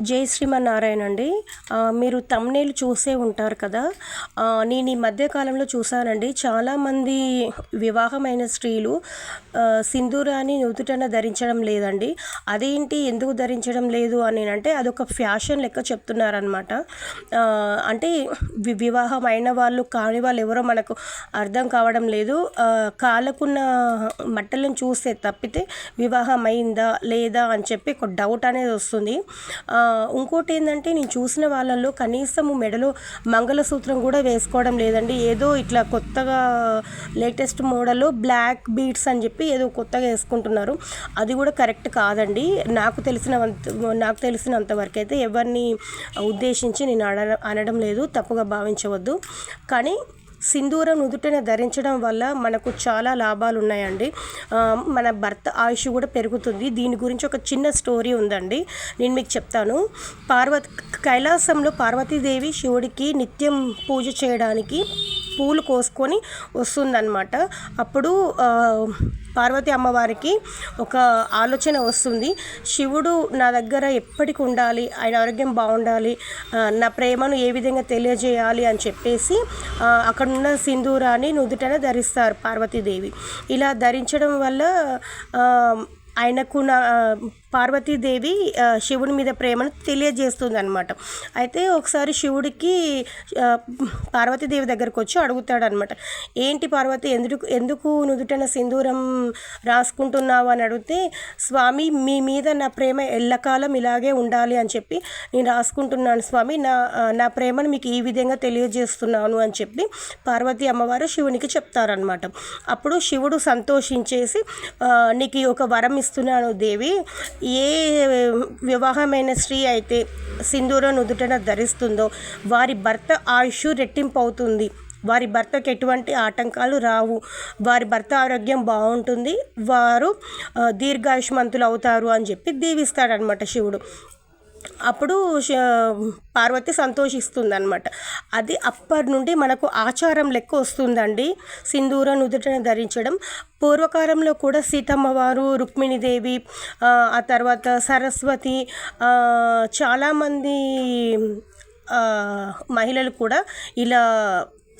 జై శ్రీమన్నారాయణ అండి. మీరు తమ్నేలు చూసే ఉంటారు కదా. నేను ఈ మధ్యకాలంలో చూశానండి. చాలామంది వివాహమైన స్త్రీలు సింధూరాన్ని నుదుటన ధరించడం లేదండి. అదేంటి ఎందుకు ధరించడం లేదు అని అంటే అదొక ఫ్యాషన్ లెక్క చెప్తున్నారనమాట అంటే వివాహం అయిన వాళ్ళు కాని వాళ్ళు ఎవరో మనకు అర్థం కావడం లేదు. కాలకున్న కాళ్ళకున్న మట్టలను చూస్తే తప్పితే వివాహం అయిందా లేదా అని చెప్పి ఒక డౌట్ అనేది వస్తుంది. ఇంకోటి ఏంటంటే నేను చూసిన వాళ్ళల్లో కనీసం మెడలో మంగళసూత్రం కూడా వేసుకోవడం లేదండి. ఏదో ఇట్లా కొత్తగా లేటెస్ట్ మోడల్లో బ్లాక్ బీడ్స్ అని చెప్పి ఏదో కొత్తగా వేసుకుంటున్నారు. అది కూడా కరెక్ట్ కాదండి. నాకు తెలిసిన నాకు తెలిసినంత వరకు అయితే ఎవరిని ఉద్దేశించి నేను అడ అనడం లేదు. తప్పుగా భావించవద్దు. కానీ సింధూరం నుదుటన ధరించడం వల్ల మనకు చాలా లాభాలు ఉన్నాయండి మన భర్త ఆయుష్ కూడా పెరుగుతుంది. దీని గురించి ఒక చిన్న స్టోరీ ఉందండి. నేను మీకు చెప్తాను. పార్వతి కైలాసంలో పార్వతీదేవి శివుడికి నిత్యం పూజ చేయడానికి పూలు కోసుకొని వస్తుందన్నమాట. అప్పుడు పార్వతి అమ్మవారికి ఒక ఆలోచన వస్తుంది. శివుడు నా దగ్గర ఎప్పటికి ఉండాలి ఆయన ఆరోగ్యం బాగుండాలి నా ప్రేమను ఏ విధంగా తెలియజేయాలి అని చెప్పేసి ఆ, అక్కడున్న సింధూరాన్ని నుదుటన ధరిస్తారు పార్వతీదేవి. ఇలా ధరించడం వల్ల ఆయనకు నా పార్వతీదేవి ఆ, శివుని మీద ప్రేమను తెలియజేస్తుంది అనమాట అయితే ఒకసారి శివుడికి పార్వతీదేవి దగ్గరకు వచ్చి అడుగుతాడనమాట ఏంటి పార్వతి ఎందుకు ఎందుకు నుదుటన సింధూరం రాసుకుంటున్నావు? అని అడిగితే స్వామి మీ మీద నా ప్రేమ ఎల్లకాలం ఇలాగే ఉండాలి అని చెప్పి నేను రాసుకుంటున్నాను స్వామి నా నా ప్రేమను మీకు ఈ విధంగా తెలియజేస్తున్నాను అని చెప్పి పార్వతీ అమ్మవారు శివునికి చెప్తారనమాట అప్పుడు శివుడు సంతోషించేసి నీకు ఒక వరం ఇస్తున్నాను దేవి ఏ వివాహమైన స్త్రీ అయితే సింధూరం నుదుటన ధరిస్తుందో వారి భర్త ఆయుష్ రెట్టింపు అవుతుంది వారి భర్తకు ఎటువంటి ఆటంకాలు రావు. వారి భర్త ఆరోగ్యం బాగుంటుంది. వారు దీర్ఘాయుష్మంతులు అవుతారు అని చెప్పి దీవిస్తాడనమాట శివుడు. అప్పుడు పార్వతి సంతోషిస్తుంది అనమాట అది అప్పటి నుండి మనకు ఆచారం లెక్క వస్తుందండి. సింధూర నుదుటను ధరించడం. పూర్వకాలంలో కూడా సీతమ్మ వారు రుక్మిణీదేవి ఆ, తర్వాత సరస్వతి చాలామంది మహిళలు కూడా ఇలా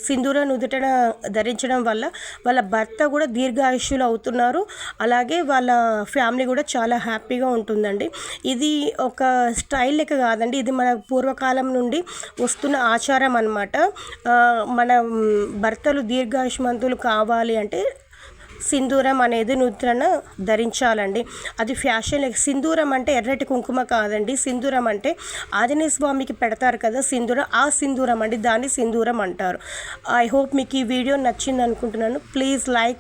సింధూర నుదుటన ధరించడం వల్ల వాళ్ళ భర్త కూడా దీర్ఘాయుష్యులు అవుతున్నారు. అలాగే వాళ్ళ ఫ్యామిలీ కూడా చాలా హ్యాపీగా ఉంటుందండి. ఇది ఒక స్టైల్ లెక్క కాదండి. ఇది మన పూర్వకాలం నుండి వస్తున్న ఆచారం అనమాట మన భర్తలు దీర్ఘాయుష్మంతులు కావాలి అంటే సింధూరం అనేది నూతన ధరించాలండి. అది ఫ్యాషన్ సింధూరం అంటే ఎర్రటి కుంకుమ కాదండి. సింధూరం అంటే ఆంజనేయ స్వామికి పెడతారు కదా సింధూరం ఆ సింధూరం అండి. దాన్ని సింధూరం అంటారు. ఐ హోప్ మీకు ఈ వీడియో నచ్చింది అనుకుంటున్నాను ప్లీజ్ లైక్